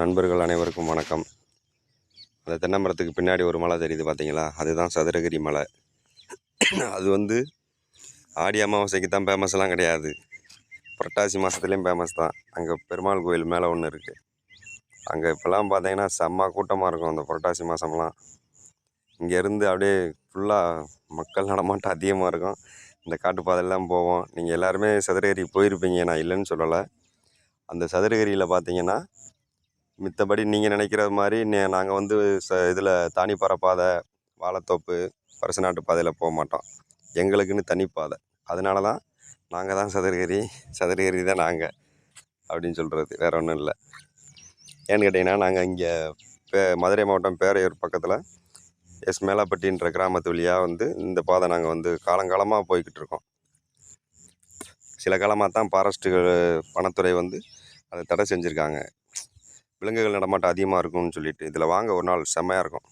நண்பர்கள் அனைவருக்கும் வணக்கம். அந்த தென்னை மரத்துக்கு பின்னாடி ஒரு மலை தெரியுது பார்த்தீங்களா அதுதான் சதுரகிரி மலை. அது வந்து ஆடி அமாவாசைக்கு தான் ஃபேமஸ்லாம் கிடையாது. புரட்டாசி மாதத்துலேயும் ஃபேமஸ் தான். அங்கே பெருமாள் கோயில் மேலே ஒன்று இருக்குது அங்கே இப்போல்லாம் பார்த்தீங்கன்னா செம்ம கூட்டமாக இருக்கும் அந்த புரட்டாசி மாதம்லாம் இங்கேருந்து அப்படியே ஃபுல்லாக மக்கள் நடமாட்டம் அதிகமாக இருக்கும். இந்த காட்டுப்பாதையெல்லாம் போவோம். நீங்கள் எல்லாருமே சதுரகிரி போயிருப்பீங்க நான் இல்லைன்னு சொல்லலை. அந்த சதுரகிரியில் பார்த்தீங்கன்னா மித்தபடி நீங்கள் நினைக்கிற மாதிரி நாங்கள் வந்து ச இதில் தானிப்பாறை பாதை வாழைத்தோப்பு பரிசு நாட்டு பாதையில் போக மாட்டோம். எங்களுக்குன்னு தனி பாதை. அதனால தான் நாங்கள் தான் சதுரகிரி சதுரகிரி தான் நாங்கள் அப்படின்னு சொல்கிறது வேறு ஒன்றும் இல்லை. ஏன்னு கேட்டிங்கன்னா நாங்கள் இங்கே பே மதுரை மாவட்டம் பேரையூர் பக்கத்தில் எஸ் மேலாப்பட்டின்ற கிராமத்து வழியாக வந்து இந்த பாதை நாங்கள் வந்து காலங்காலமாக போய்கிட்டு இருக்கோம். சில காலமாக தான் ஃபாரஸ்ட்டு வனத்துறை வந்து அதை தடை செஞ்சுருக்காங்க. விலங்குகள் நடமாட்டம் அதிகமாக இருக்கும்னு சொல்லிட்டு இதில் வாங்க ஒரு நாள் செம்மையாக இருக்கும்.